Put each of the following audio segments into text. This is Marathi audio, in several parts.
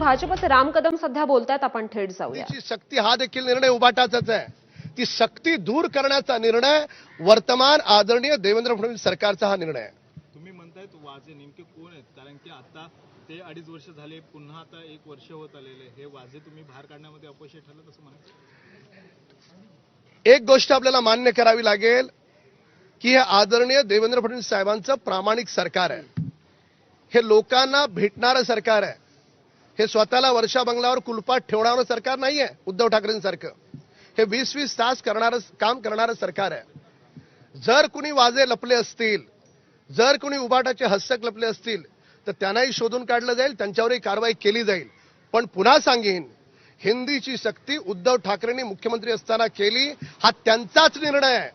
भाजपचे राम कदम सध्या बोलतायत आपण थेट जाऊया. ची सक्ती हा देखील निर्णय उभाटाचाच आहे. ती सक्ती दूर करण्याचा निर्णय वर्तमान आदरणीय देवेंद्र फडणवीस सरकारचा हा निर्णय आहे. तुम्ही म्हणतायत वाजे नेमके कोण आहेत? कारण की आता ते अडीच वर्ष झाले पुन्हा आता एक वर्ष होत आलेले हे वाजे तुम्ही बाहेर काढण्यामध्ये अपयशी ठरलं असं म्हणायचं. एक गोष्ट आपल्याला मान्य करावी लागेल की हे आदरणीय देवेंद्र फडणवीस साहेबांचं प्रामाणिक सरकार आहे. हे लोकांना भेटणारं सरकार आहे. हे स्वतःला वर्षा बंगल्यावर कुलपात ठेवणारं सरकार नाही आहे उद्धव ठाकरेंसारखं. हे वीस वीस तास करणारं काम करणारं सरकार आहे. जर कुणी वाजे लपले असतील जर कुणी उबाटाचे हस्तक लपले असतील तर त्यांनाही शोधून काढलं जाईल त्यांच्यावरही कारवाई केली जाईल. पण पुन्हा सांगेन हिंदीची सक्ती उद्धव ठाकरेंनी मुख्यमंत्री असताना केली हा त्यांचाच निर्णय आहे.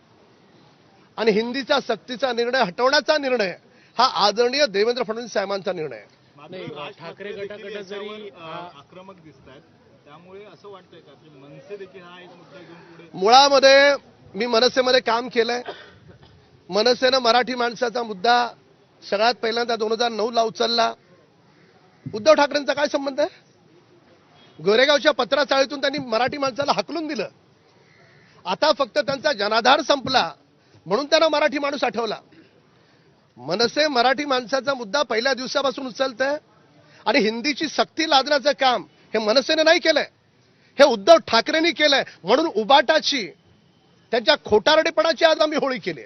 आणि हिंदीचा सक्तीचा निर्णय हटवण्याचा निर्णय हा आदरणीय देवेंद्र फडणवीस साहेबांचा निर्णय आहे. राज ठाकरे गटाकडे जरी आक्रमक दिसत आहेत त्यामुळे असं वाटतंय का? की मनसे देखील हा एक मुद्दा घेऊन पुढे मुळामध्ये मी मनसेमध्ये काम केलंय. मनसेनं मराठी माणसाचा मुद्दा सगळ्यात पहिल्यांदा दोन हजार नऊ ला उचलला. उद्धव ठाकरेंचा काय संबंध आहे? गोरेगावच्या पत्रा चाळीतून त्यांनी मराठी माणसाला हकलून दिलं. आता फक्त त्यांचा जनाधार संपला म्हणून त्यांना मराठी माणूस आठवला. मनसे मराठी माणसाचा मुद्दा पहिल्या दिवसापासून उचलत आहे आणि हिंदीची सक्ती लादण्याचं काम हे मनसेने नाही केलंय. हे उद्धव ठाकरेंनी केलंय. म्हणून उबाटाची त्यांच्या खोटारडेपणाची आज आम्ही होळी केली